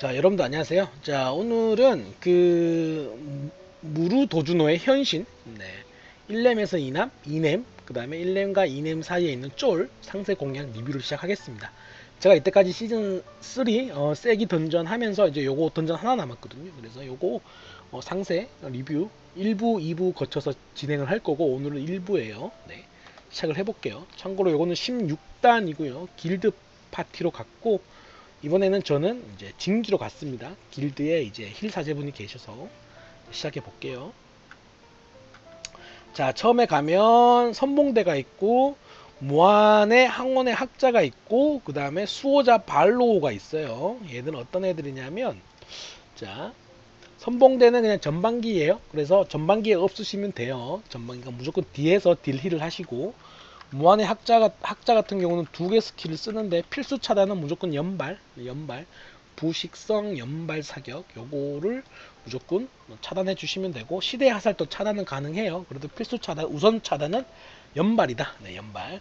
자, 여러분들 안녕하세요. 자, 오늘은 그 무루 도주노의 현신, 네. 1렘에서 2남, 2렘, 그 다음에 1렘과 2렘 사이에 있는 쫄 상세 공략 리뷰를 시작하겠습니다. 제가 이때까지 시즌 3 어, 세기 던전 하면서 이제 요거 던전 하나 남았거든요. 그래서 요거 어, 상세 리뷰 1부, 2부 거쳐서 진행을 할 거고 오늘은 1부예요. 네. 시작을 해볼게요. 참고로 요거는 16단이고요. 길드 파티로 갔고 이번에는 저는 이제 징지로 갔습니다. 길드에 이제 힐 사제분이 계셔서 시작해 볼게요. 자, 처음에 가면 선봉대가 있고 무한의 항원의 학자가 있고 그 다음에 수호자 발로우가 있어요. 얘들은 어떤 애들이냐면 자 선봉대는 그냥 전반기예요. 그래서 전반기에 없으시면 돼요. 전반기가 무조건 뒤에서 딜힐을 하시고 무한의 학자, 학자 같은 경우는 두 개 스킬을 쓰는데 필수 차단은 무조건 연발, 연발, 부식성 연발 사격 요거를 무조건 차단해 주시면 되고 시대 화살도 차단은 가능해요. 그래도 필수 차단, 우선 차단은 연발이다. 네, 연발.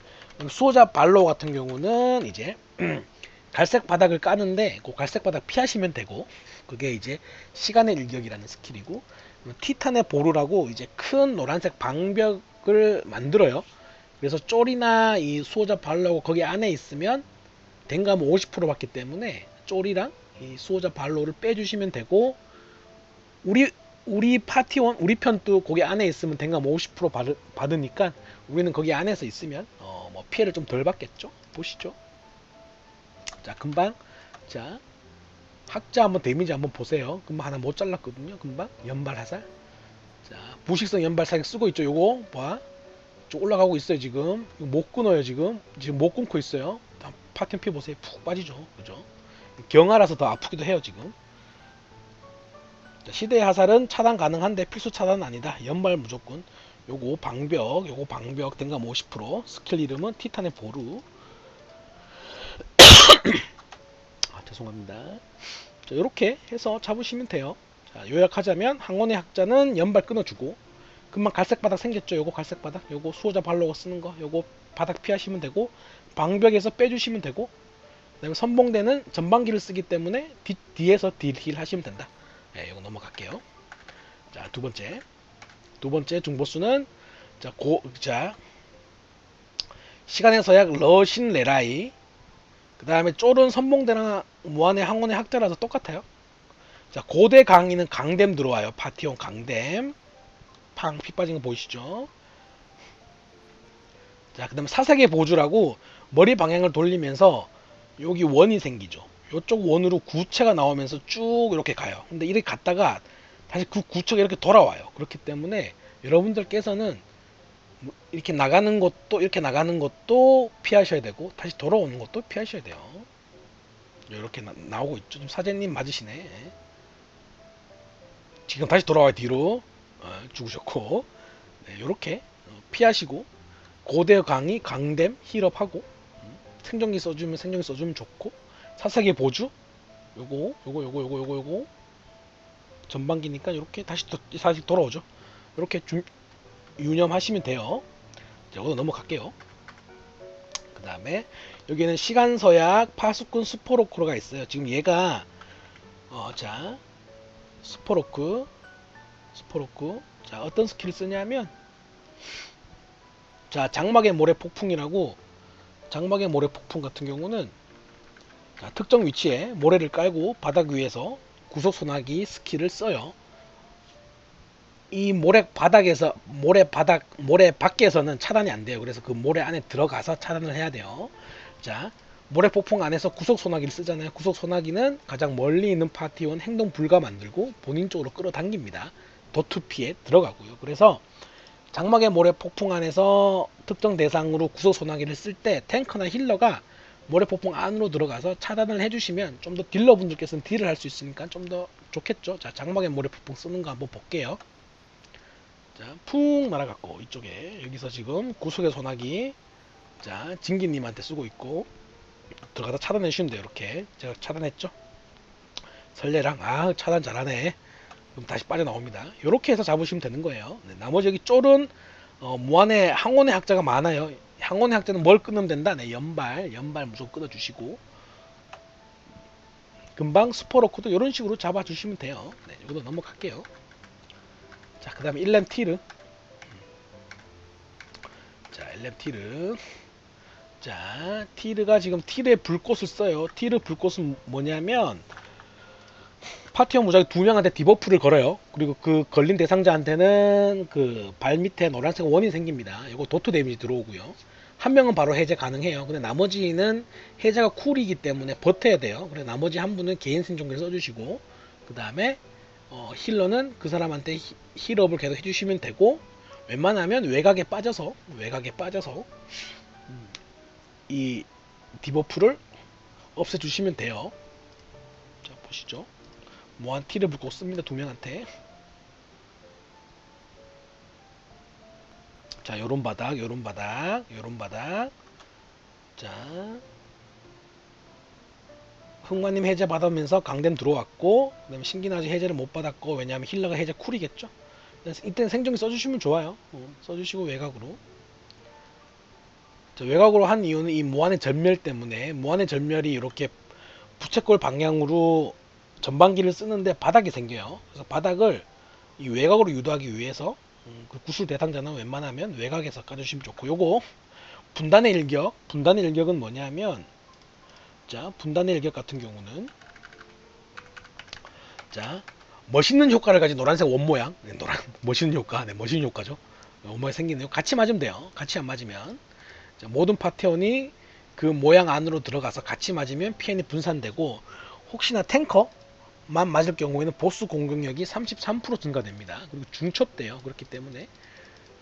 수호자 발로 같은 경우는 이제 갈색 바닥을 까는데 그 갈색 바닥 피하시면 되고 그게 이제 시간의 일격이라는 스킬이고 티탄의 보루라고 이제 큰 노란색 방벽을 만들어요. 그래서 쫄이나 이 수호자 발로고 거기 안에 있으면 댕감 50% 받기 때문에 쫄이랑 이 수호자 발로를 빼주시면 되고 우리 우리 파티원 우리 편도 거기 안에 있으면 댕감 50% 받, 받으니까 우리는 거기 안에서 있으면 어 뭐 피해를 좀 덜 받겠죠? 보시죠. 자 금방. 자 학자 한번 데미지 한번 보세요. 금방 하나 못 잘랐거든요. 금방. 연발 화살. 자 부식성 연발 사격 쓰고 있죠. 요거. 봐 쭉 올라가고 있어요 지금. 못 끊어요 지금. 지금 못 끊고 있어요. 다 파편 피 보세요. 푹 빠지죠. 그죠? 경화라서 더 아프기도 해요 지금. 자, 시대의 화살은 차단 가능한데 필수 차단은 아니다. 연발 무조건. 요거 방벽 요거 방벽 등감 50% 스킬 이름은 티탄의 보루. 아 죄송합니다. 자 요렇게 해서 잡으시면 돼요. 자 요약하자면 항원의 학자는 연발 끊어주고 금방 갈색 바닥 생겼죠. 요거 갈색 바닥. 요거 수호자 발로고 쓰는 거. 요거 바닥 피하시면 되고 방벽에서 빼주시면 되고 그 다음에 선봉대는 전방기를 쓰기 때문에 뒤, 뒤에서 딜힐 하시면 된다. 네, 요거 넘어갈게요. 자 두 번째. 두 번째 중보수는 자, 고, 자 시간의 서약 러신 레라이. 그 다음에 쫄은 선봉대랑 무한의 항원의 학자라서 똑같아요. 자 고대 강의는 강댐 들어와요. 파티온 강댐 팡 피 빠진 거 보이시죠? 자 그 다음에 사색의 보주라고 머리 방향을 돌리면서 여기 원이 생기죠. 이쪽 원으로 구체가 나오면서 쭉 이렇게 가요. 근데 이렇게 갔다가 다시 그 구체가 이렇게 돌아와요. 그렇기 때문에 여러분들께서는 뭐 이렇게 나가는 것도 이렇게 나가는 것도 피하셔야 되고 다시 돌아오는 것도 피하셔야 돼요. 이렇게 나, 오고 있죠. 좀 사제님 맞으시네. 지금 다시 돌아와요 뒤로. 어, 죽으셨고 네, 이렇게 피하시고 고대 강의 강댐 힐업하고 음, 생존기 써주면 생존기 써주면 좋고 사색의 보주? 요거 요거 요거 요거 요거 요거. 전반기니까 이렇게 다시 도, 다시 돌아오죠. 이렇게 주, 유념하시면 돼요. 자, 이거 넘어갈게요. 그 다음에 여기는 시간서약 파수꾼 스포로크가 있어요. 지금 얘가 어, 자 스포로크 스포로크 자 어떤 스킬 쓰냐면 자 장막의 모래 폭풍이라고 장막의 모래 폭풍 같은 경우는 자, 특정 위치에 모래를 깔고 바닥 위에서 구속 소나기 스킬을 써요. 이 모래 바닥에서 모래 바닥 모래 밖에서는 차단이 안 돼요. 그래서 그 모래 안에 들어가서 차단을 해야 돼요. 자 모래 폭풍 안에서 구속 소나기를 쓰잖아요. 구속 소나기는 가장 멀리 있는 파티원 행동 불가 만들고 본인 쪽으로 끌어당깁니다 도트 피에 들어가고요 그래서 장막의 모래 폭풍 안에서 특정 대상으로 구속 소나기를 쓸 때 탱커나 힐러가 모래 폭풍 안으로 들어가서 차단을 해주시면 좀 더 딜러분들께서는 딜을 할 수 있으니까 좀 더 좋겠죠 자 장막의 모래 폭풍 쓰는 거 한번 볼게요 자, 푹 날아갔고 이쪽에 여기서 지금 구속의 소나기 자, 진기님한테 쓰고 있고 들어가다 차단해 주시면 돼요. 이렇게 제가 차단했죠. 설레랑 아 차단 잘하네. 그럼 다시 빠져나옵니다. 이렇게 해서 잡으시면 되는 거예요. 네, 나머지 여기 쫄은 어, 무한의 항원의 학자가 많아요. 항원의 학자는 뭘 끊으면 된다? 네, 연발, 연발 무조건 끊어주시고 금방 스포로크도 이런 식으로 잡아주시면 돼요. 네, 이것도 넘어갈게요. 자, 그 다음에 1렘 티르. 자, 1렘 티르. 자, 티르가 지금 티르의 불꽃을 써요. 티르 불꽃은 뭐냐면, 파티원 무작위 두 명한테 디버프를 걸어요. 그리고 그 걸린 대상자한테는 그 발 밑에 노란색 원이 생깁니다. 이거 도트 데미지 들어오고요. 한 명은 바로 해제 가능해요. 근데 나머지는 해제가 쿨이기 때문에 버텨야 돼요. 그래서 나머지 한 분은 개인 생존기를 써주시고, 그 다음에 어, 힐러는 그 사람한테 히- 힐업을 계속 해주시면 되고, 웬만하면 외곽에 빠져서 외곽에 빠져서 음, 이 디버프를 없애주시면 돼요. 자 보시죠. 무한 티를 붓고 씁니다 두 명한테. 자 요런 바닥, 요런 바닥, 요런 바닥. 자 흥마님 해제 받으면서 강댐 들어왔고, 그 다음에 신기나지 해제를 못 받았고, 왜냐하면 힐러가 해제 쿨이겠죠. 이때는 생존기 써주시면 좋아요. 어, 써주시고 외곽으로. 자, 외곽으로 한 이유는 이 무한의 전멸 때문에 무한의 전멸이 이렇게 부채꼴 방향으로 전반기를 쓰는데 바닥이 생겨요. 그래서 바닥을 이 외곽으로 유도하기 위해서 음, 그 구슬 대상자는 웬만하면 외곽에서 까주시면 좋고 요거 분단의 일격. 분단의 일격은 뭐냐면 자 분단의 일격 같은 경우는 자 멋있는 효과를 가진 노란색 원 모양. 네, 노란 멋있는 효과. 네 멋있는 효과죠. 원 모양 생기네요. 같이 맞으면 돼요. 같이 안 맞으면. 자, 모든 파티원이 그 모양 안으로 들어가서 같이 맞으면 피해이 분산되고 혹시나 탱커 만 맞을 경우에는 보스 공격력이 33% 증가됩니다. 그리고 중첩돼요. 그렇기 때문에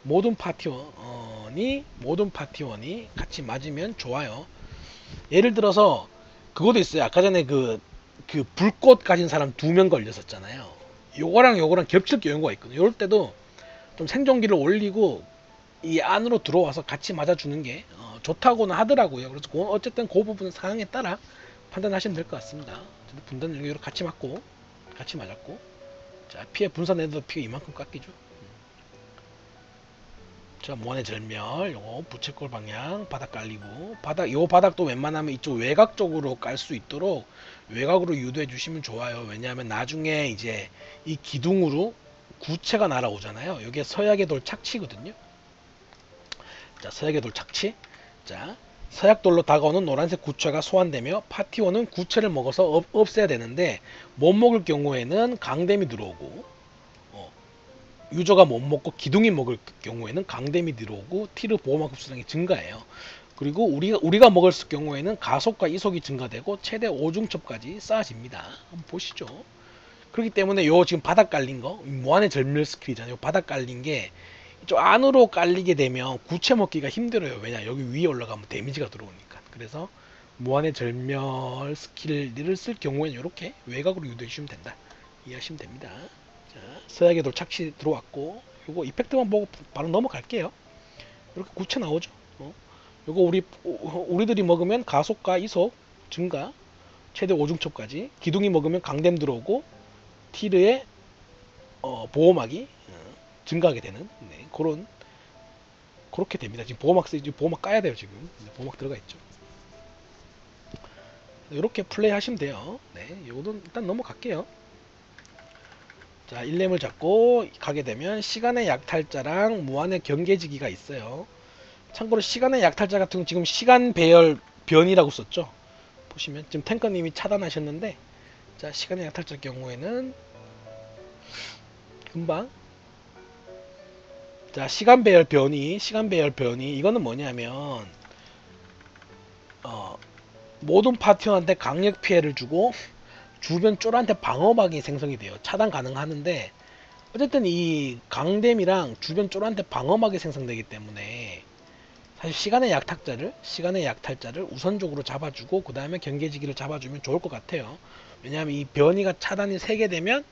모든 파티원이 모든 파티원이 같이 맞으면 좋아요. 예를 들어서 그것도 있어요. 아까 전에 그, 그 불꽃 가진 사람 두 명 걸렸었잖아요. 요거랑 요거랑 겹칠 경우가 있거든요. 이럴 때도 좀 생존기를 올리고 이 안으로 들어와서 같이 맞아주는 게 어, 좋다고는 하더라고요. 그래서 그- 어쨌든 그 부분 상황에 따라 판단하시면 될 것 같습니다. 분단 여기로 같이 맞고 같이 맞았고 자 피해 분산해도 피가 이만큼 깎이죠. 자 무한의 절멸 요거 부채꼴 방향 바닥 깔리고 바닥 요 바닥도 웬만하면 이쪽 외곽 쪽으로 깔 수 있도록 외곽으로 유도해 주시면 좋아요. 왜냐하면 나중에 이제 이 기둥으로 구체가 날아오잖아요. 이게 서약의 돌 착취거든요. 자, 서약의 돌 착취. 자, 서약돌로 다가오는 노란색 구체가 소환되며 파티원은 구체를 먹어서 없, 없애야 되는데 못 먹을 경우에는 강댐이 들어오고 어, 유저가 못 먹고 기둥이 먹을 경우에는 강댐이 들어오고 티르 보호막 흡수량이 증가해요. 그리고 우리가 우리가 먹을 경우에는 가속과 이속이 증가되고 최대 5중첩까지 쌓아집니다. 한번 보시죠. 그렇기 때문에 요 지금 바닥 깔린 거 무한의 절멸 스킬이잖아요. 요 바닥 깔린 게 좀 안으로 깔리게 되면 구체 먹기가 힘들어요. 왜냐 여기 위에 올라가면 데미지가 들어오니까. 그래서 무한의 절멸 스킬을 쓸 경우에는 이렇게 외곽으로 유도해 주시면 된다. 이해하시면 됩니다. 자, 서약의 돌 착시 들어왔고 요거 이펙트만 보고 바로 넘어갈게요. 이렇게 구체 나오죠. 어? 요거 우리 우리들이 먹으면 가속과 이속 증가 최대 5중첩까지 기둥이 먹으면 강댐 들어오고 티르의 어, 보호막이 어, 증가하게 되는 네, 그런 그렇게 됩니다. 지금 보호막 쓰 보호막 까야 돼요 지금 네, 보호막 들어가 있죠. 이렇게 플레이 하시면 돼요. 네, 요거는 일단 넘어갈게요. 자, 1렘을 잡고 가게 되면 시간의 약탈자랑 무한의 경계지기가 있어요. 참고로 시간의 약탈자 같은 경우 지금 시간 배열 변이라고 썼죠. 보시면 지금 탱커님이 차단하셨는데 자, 시간의 약탈자 경우에는 금방 자 시간 배열 변이 시간 배열 변이. 이거는 뭐냐면 어 모든 파티원한테 강력 피해를 주고 주변 쫄한테 방어막이 생성이 돼요. 차단 가능하는데 어쨌든 이 강댐이랑 주변 쫄한테 방어막이 생성되기 때문에 사실 시간의 약탈자를 시간의 약탈자를 우선적으로 잡아주고 그 다음에 경계지기를 잡아주면 좋을 것 같아요. 왜냐하면 이 변이가 차단이 세게 되면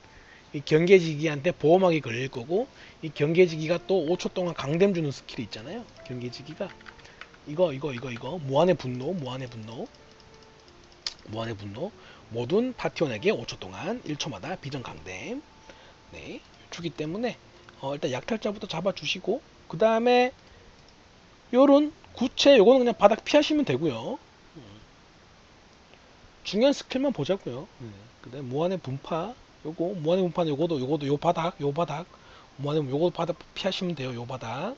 이 경계지기한테 보호막이 걸릴 거고 이 경계지기가 또 5초 동안 강댐 주는 스킬이 있잖아요. 경계지기가 이거 이거 이거 이거 무한의 분노 무한의 분노 무한의 분노 모든 파티원에게 5초 동안 1초마다 비전 강댐 네 주기 때문에 어, 일단 약탈자부터 잡아주시고 그 다음에 요런 구체 요거는 그냥 바닥 피하시면 되고요. 음. 중요한 스킬만 보자고요. 네. 그 다음 무한의 분파 요거 무한의 분파는 요거도 요거도 요 바닥 요 바닥 무한의 요거 바닥 피하시면 돼요. 요 바닥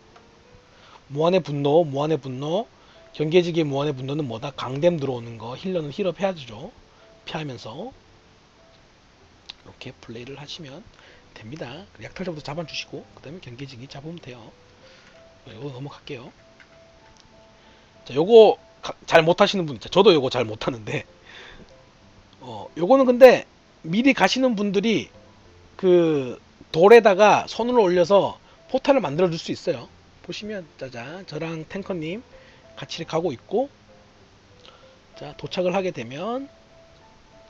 무한의 분노 무한의 분노 경계지기 무한의 분노는 뭐다? 강댐 들어오는 거 힐러는 힐업 해야죠. 피하면서 이렇게 플레이를 하시면 됩니다. 약탈자부터 잡아주시고 그 다음에 경계지기 잡으면 돼요. 요거 넘어갈게요. 자, 요거 가- 잘 못하시는 분 있죠. 저도 요거 잘 못하는데 어, 요거는 근데 미리 가시는 분들이 그 돌에다가 손을 올려서 포탈을 만들어 줄 수 있어요. 보시면 짜잔 저랑 탱커님 같이 가고 있고 자 도착을 하게 되면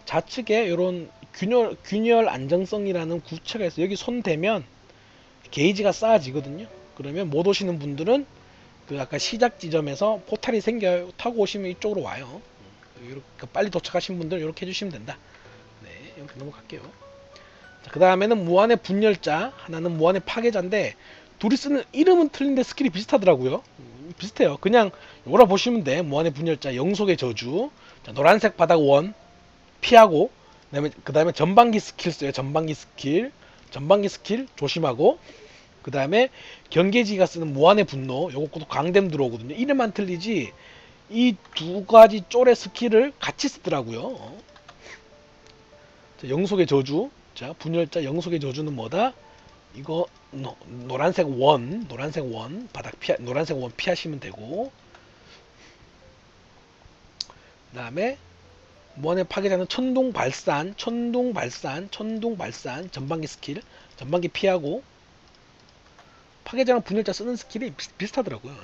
좌측에 이런 균열 균열 안정성이라는 구체가 있어요. 여기 손 대면 게이지가 쌓아지거든요. 그러면 못 오시는 분들은 그 아까 시작 지점에서 포탈이 생겨요. 타고 오시면 이쪽으로 와요. 이렇게 빨리 도착하신 분들 이렇게 해주시면 된다. 네, 이렇게 넘어갈게요. 그 다음에는 무한의 분열자, 하나는 무한의 파괴자인데 둘이 쓰는 이름은 틀린데 스킬이 비슷하더라고요. 음, 비슷해요. 그냥 요거라 보시면 돼. 무한의 분열자, 영속의 저주, 자, 노란색 바닥 원 피하고, 그다음에 그다음에 전방기 스킬 써요. 전방기 스킬, 전방기 스킬 조심하고, 그 다음에 경계지가 쓰는 무한의 분노, 요것도 강댐 들어오거든요. 이름만 틀리지 이 두 가지 쫄의 스킬을 같이 쓰더라고요. 영속의 저주, 자 분열자 영속의 저주는 뭐다? 이거 노, 노란색 원, 노란색 원 바닥 피 노란색 원 피하시면 되고, 그다음에 무한의 파괴자는 천둥 발산, 천둥 발산, 천둥 발산 전방기 스킬, 전방기 피하고 파괴자랑 분열자 쓰는 스킬이 비슷, 하더라고요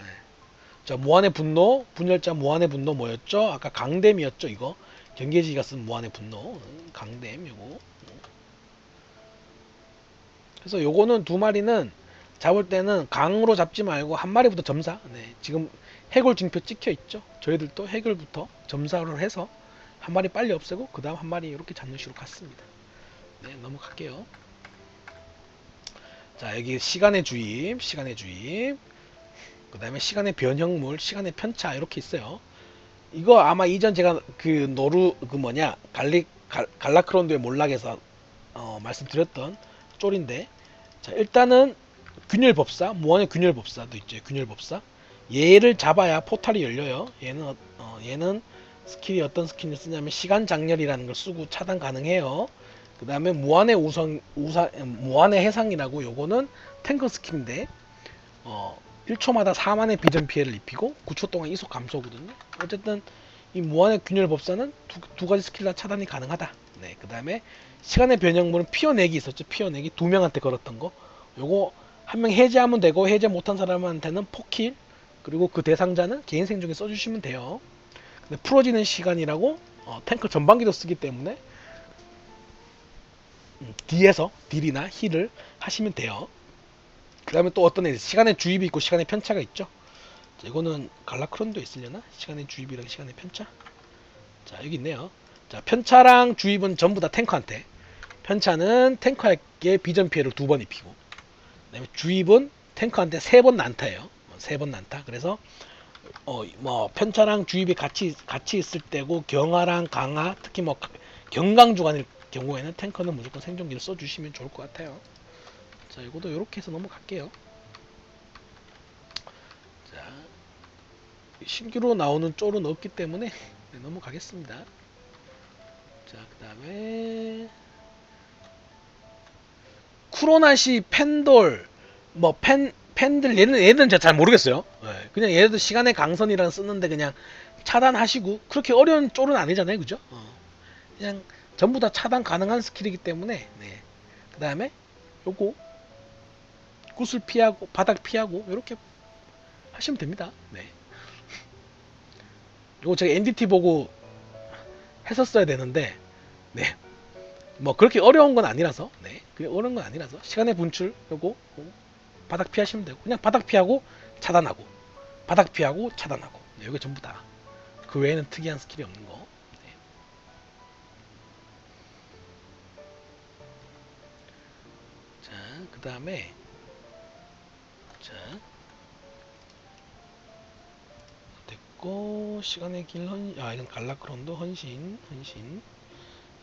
자, 무한의 분노, 분열자 무한의 분노 뭐였죠? 아까 강댐이었죠, 이거. 경계지가 쓴 무한의 분노, 음, 강댐 요거. 그래서 요거는 두 마리는 잡을 때는 강으로 잡지 말고 한 마리부터 점사. 네, 지금 해골 징표 찍혀 있죠. 저희들도 해골부터 점사를 해서 한 마리 빨리 없애고 그 다음 한 마리 이렇게 잡는 식으로 갔습니다. 네, 넘어갈게요. 자, 여기 시간의 주입, 시간의 주입. 그 다음에 시간의 변형물, 시간의 편차 이렇게 있어요. 이거 아마 이전 제가 그 노루 그 뭐냐 갈리 갈, 갈라크론드의 몰락에서 어, 말씀드렸던 쫄인데 자 일단은 균열법사 무한의 균열법사도 있죠. 균열법사. 얘를 잡아야 포탈이 열려요. 얘는 어, 어, 얘는 스킬이 어떤 스킬을 쓰냐면 시간 장렬이라는 걸 쓰고 차단 가능해요. 그 다음에 무한의 우성 우사 무한의 해상이라고 요거는 탱커 스킬인데 어 1초마다 4만의 비전 피해를 입히고 9초 동안 이속 감소거든요. 어쨌든 이 무한의 균열 법사는 두, 두 가지 스킬 다 차단이 가능하다. 네, 그 다음에 시간의 변형물은 피어내기 있었죠. 피어내기 두 명한테 걸었던 거. 요거 한 명 해제하면 되고 해제 못한 사람한테는 포킬 그리고 그 대상자는 개인 생존에 써주시면 돼요. 근데 풀어지는 시간이라고 어, 탱크 전반기도 쓰기 때문에 음, 뒤에서 딜이나 힐을 하시면 돼요. 그 다음에 또 어떤 애 시간의 주입이 있고 시간의 편차가 있죠. 자, 이거는 갈라크론도 있으려나? 시간의 주입이랑 시간의 편차? 자 여기 있네요. 자 편차랑 주입은 전부 다 탱커한테. 편차는 탱커에게 비전 피해를 두 번 입히고 그 다음에 주입은 탱커한테 세 번 난타예요. 세 번 난타. 그래서 어 뭐 편차랑 주입이 같이 같이 있을 때고 경화랑 강화 특히 뭐 경강 주간일 경우에는 탱커는 무조건 생존기를 써주시면 좋을 것 같아요 자, 이것도 이렇게 해서 넘어갈게요. 자, 신규로 나오는 쫄은 없기 때문에 네, 넘어가겠습니다. 자, 그 다음에 쿠로나시, 펜돌, 뭐 펜, 펜들 얘는 얘들은 제가 잘 모르겠어요. 네, 그냥 얘들도 시간의 강선이랑 쓰는데 그냥 차단하시고 그렇게 어려운 쫄은 아니잖아요, 그죠? 어, 그냥 전부 다 차단 가능한 스킬이기 때문에 네. 그 다음에 요거 구슬 피하고 바닥 피하고 이렇게 하시면 됩니다. 네. 이거 제가 NDT 보고 했었어야 되는데 네. 뭐 그렇게 어려운 건 아니라서 네. 그게 어려운 건 아니라서 시간의 분출 요거 바닥 피하시면 되고 그냥 바닥 피하고 차단하고 바닥 피하고 차단하고 네, 이게 전부 다. 그 외에는 특이한 스킬이 없는 거. 네. 자, 그 다음에 자, 됐고 시간의 길 헌, 아 이건 갈라크론도 헌신, 헌신.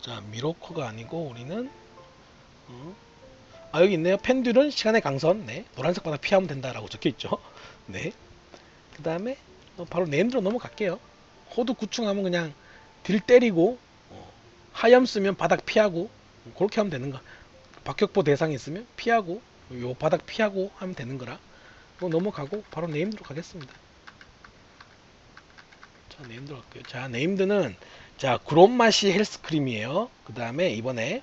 자 미로커가 아니고 우리는 어? 아 여기 있네요. 펜듈은 시간의 강선. 네. 노란색 바닥 피하면 된다라고 적혀 있죠. 네. 그 다음에 바로 네임드로 넘어갈게요. 호드 구충하면 그냥 딜 때리고 어, 하염 쓰면 바닥 피하고 그렇게 하면 되는 거. 박격포 대상이 있으면 피하고 요 바닥 피하고 하면 되는 거라. 뭐 넘어가고 바로 네임드로 가겠습니다. 자 네임드로 갈게요. 자 네임드는 자 그롬마시 헬스크림이에요. 그 다음에 이번에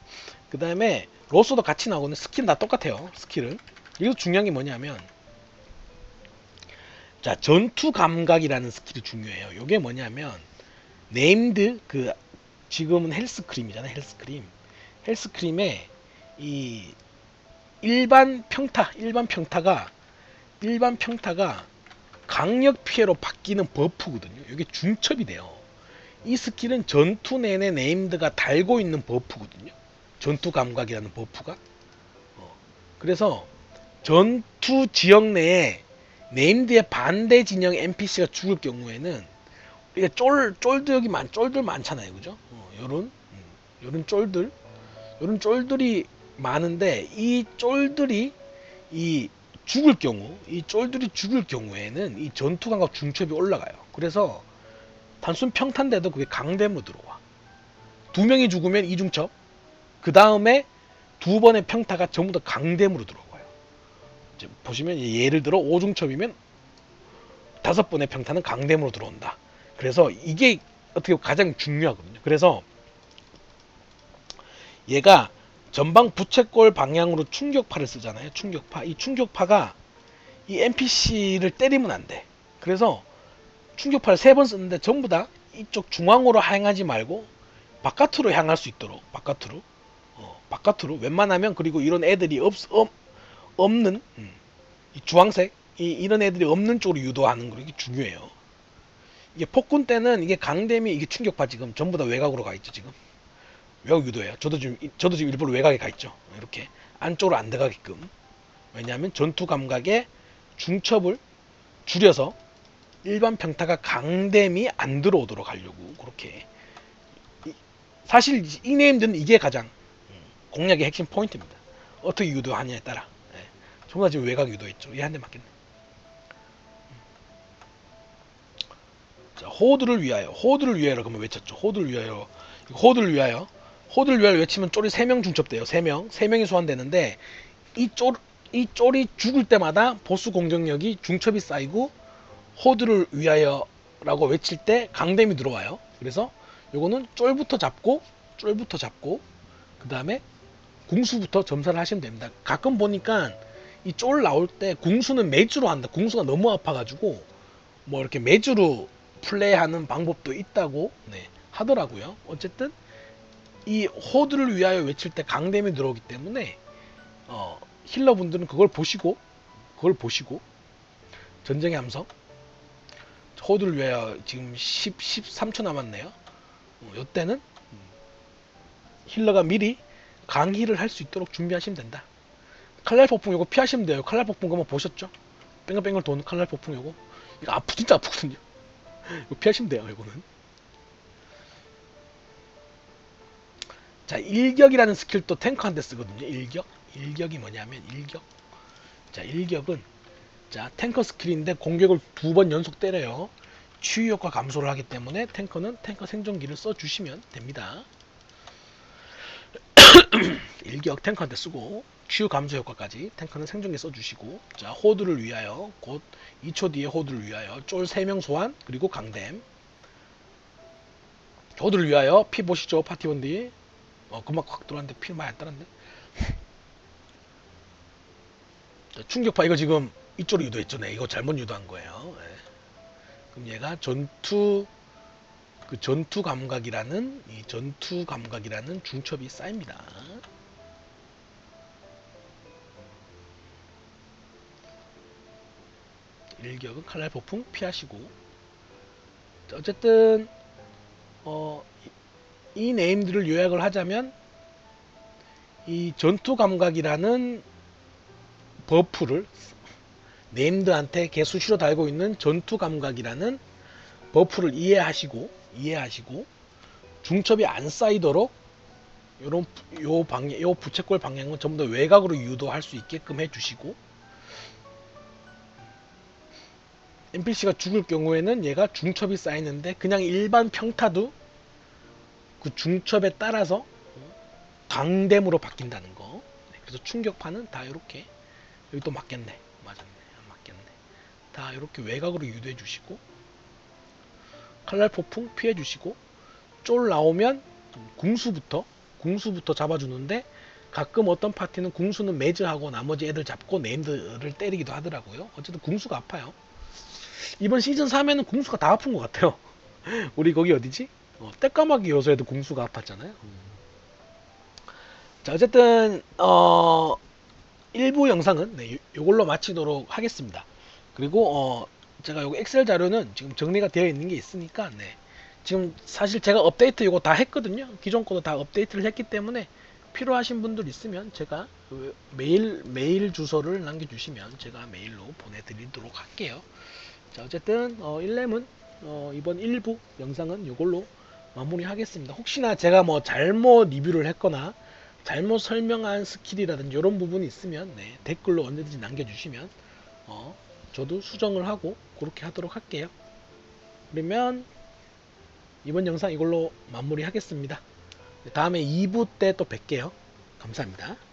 그 다음에 로스도 같이 나오는 스킬은 다 똑같아요. 스킬은 이거 중요한 게 뭐냐면 자 전투 감각이라는 스킬이 중요해요. 요게 뭐냐면 네임드 그 지금은 헬스크림이잖아요. 헬스크림 헬스크림에 이 일반 평타 일반 평타가 일반 평타가 강력 피해로 바뀌는 버프거든요. 이게 중첩이 돼요. 이 스킬은 전투 내내 네임드가 달고 있는 버프거든요. 전투 감각이라는 버프가. 어, 그래서 전투 지역 내에 네임드의 반대 진영 NPC가 죽을 경우에는 이게 쫄 쫄들이 많 쫄들 많잖아요, 그죠? 어, 요런 음, 요런 쫄들 요런 쫄들이 많은데 이 쫄들이 이 죽을 경우 이 쫄들이 죽을 경우에는 이 전투 감각 중첩이 올라가요. 그래서 단순 평탄데도 그게 강댐으로 들어와. 두 명이 죽으면 이중첩. 그 다음에 두 번의 평타가 전부 다 강댐으로 들어와요. 이제 보시면 예를 들어 오중첩이면 다섯 번의 평타는 강댐으로 들어온다. 그래서 이게 어떻게 보면 가장 중요하거든요. 그래서 얘가 전방 부채꼴 방향으로 충격파를 쓰잖아요. 충격파. 이 충격파가 이 NPC를 때리면 안 돼. 그래서 충격파를 세 번 쓰는데 전부 다 이쪽 중앙으로 향하지 말고 바깥으로 향할 수 있도록 바깥으로 어, 바깥으로 웬만하면 그리고 이런 애들이 없, 없 없는 음, 이 주황색 이, 이런 애들이 없는 쪽으로 유도하는 거 이게 중요해요. 이게 폭군 때는 이게 강댐이 이게 충격파 지금 전부 다 외곽으로 가 있죠 지금. 외곽 유도예요. 저도 지금 저도 지금 일부러 외곽에 가 있죠. 이렇게 안쪽으로 안 들어가게끔. 왜냐하면 전투 감각의 중첩을 줄여서 일반 평타가 강댐이 안 들어오도록 하려고 그렇게. 이- 사실 이 네임드는 이게 가장 음, 공략의 핵심 포인트입니다. 어떻게 유도하냐에 따라. 예. 전부 다 지금 외곽 유도했죠. 얘 한 대 맞겠네. 자, 호드를 위하여, 호드를 위하여 그러면 외쳤죠. 호드를 위하여, 호드를 위하여. 위하여 외치면 쫄이 3명 중첩돼요. 3명. 3명이 소환되는데 이 쫄, 이 쫄이 죽을 때마다 보스 공격력이 중첩이 쌓이고 호드를 위하여 라고 외칠 때 강댐이 들어와요. 그래서 요거는 쫄부터 잡고 쫄부터 잡고 그 다음에 궁수부터 점사를 하시면 됩니다. 가끔 보니까 이 쫄 나올 때 궁수는 매주로 한다. 궁수가 너무 아파가지고 뭐 이렇게 매주로 플레이하는 방법도 있다고 네, 하더라고요. 어쨌든 이 호드를 위하여 외칠 때 강댐이 들어오기 때문에 어, 힐러분들은 그걸 보시고 그걸 보시고 전쟁의 함성 호드를 위하여 지금 10, 13초 남았네요. 어, 이때는 음, 힐러가 미리 강의를 할수 있도록 준비하시면 된다. 칼날 폭풍 이거 피하시면 돼요. 칼날 폭풍 그거 보셨죠? 뺑글뺑글 도는 칼날 폭풍 이거 이거 아프 진짜 아프거든요. 이거 피하시면 돼요. 이거는. 자, 일격이라는 스킬도 탱커한테 쓰거든요. 일격. 일격이 뭐냐면 일격. 자, 일격은 자, 탱커 스킬인데 공격을 두 번 연속 때려요. 치유 효과 감소를 하기 때문에 탱커는 탱커 생존기를 써 주시면 됩니다. 일격 탱커한테 쓰고 치유 감소 효과까지 탱커는 생존기 써 주시고 자, 호드를 위하여 곧 2초 뒤에 호드를 위하여 쫄 3명 소환 그리고 강댐 호드를 위하여 피 보시죠 파티원디 어, 금방 확 들어왔는데 피 많이 안. 자, 충격파 이거 지금 이쪽으로 유도했죠. 네, 이거 잘못 유도한 거예요. 네. 그럼 얘가 전투 그 전투 감각이라는 이 전투 감각이라는 중첩이 쌓입니다. 일격은 칼날 폭풍 피하시고 자, 어쨌든 어, 이 네임들을 요약을 하자면 이 전투 감각이라는 버프를 네임드한테 개수시로 달고 있는 전투 감각이라는 버프를 이해하시고 이해하시고 중첩이 안 쌓이도록 요런 요 방향 요 부채꼴 방향은 전부 다 외곽으로 유도할 수 있게끔 해주시고 NPC가 죽을 경우에는 얘가 중첩이 쌓이는데 그냥 일반 평타도 그 중첩에 따라서 강댐으로 바뀐다는 거. 네, 그래서 충격파는 다 이렇게 여기 또 맞겠네. 맞았네. 안 맞겠네. 다 이렇게 외곽으로 유도해 주시고 칼날 폭풍 피해 주시고 쫄 나오면 궁수부터 궁수부터 잡아주는데 가끔 어떤 파티는 궁수는 매즈하고 나머지 애들 잡고 네임드를 때리기도 하더라고요. 어쨌든 궁수가 아파요. 이번 시즌 3에는 궁수가 다 아픈 것 같아요. 우리 거기 어디지? 어, 때까마귀 요소에도 궁수가 아팠잖아요. 자 어쨌든 어 1부 영상은 네, 요- 요걸로 마치도록 하겠습니다. 그리고 어 제가 요 엑셀 자료는 지금 정리가 되어 있는 게 있으니까 네. 지금 사실 제가 업데이트 이거 다 했거든요. 기존 거도 다 업데이트를 했기 때문에 필요하신 분들 있으면 제가 그 메일 메일 주소를 남겨주시면 제가 메일로 보내드리도록 할게요. 자 어쨌든 어 1렘은 어, 이번 1부 영상은 이걸로 마무리하겠습니다. 혹시나 제가 뭐 잘못 리뷰를 했거나 잘못 설명한 스킬이라든지 이런 부분이 있으면 네, 댓글로 언제든지 남겨주시면 어, 저도 수정을 하고 그렇게 하도록 할게요. 그러면 이번 영상 이걸로 마무리하겠습니다. 다음에 2부 때 또 뵐게요. 감사합니다.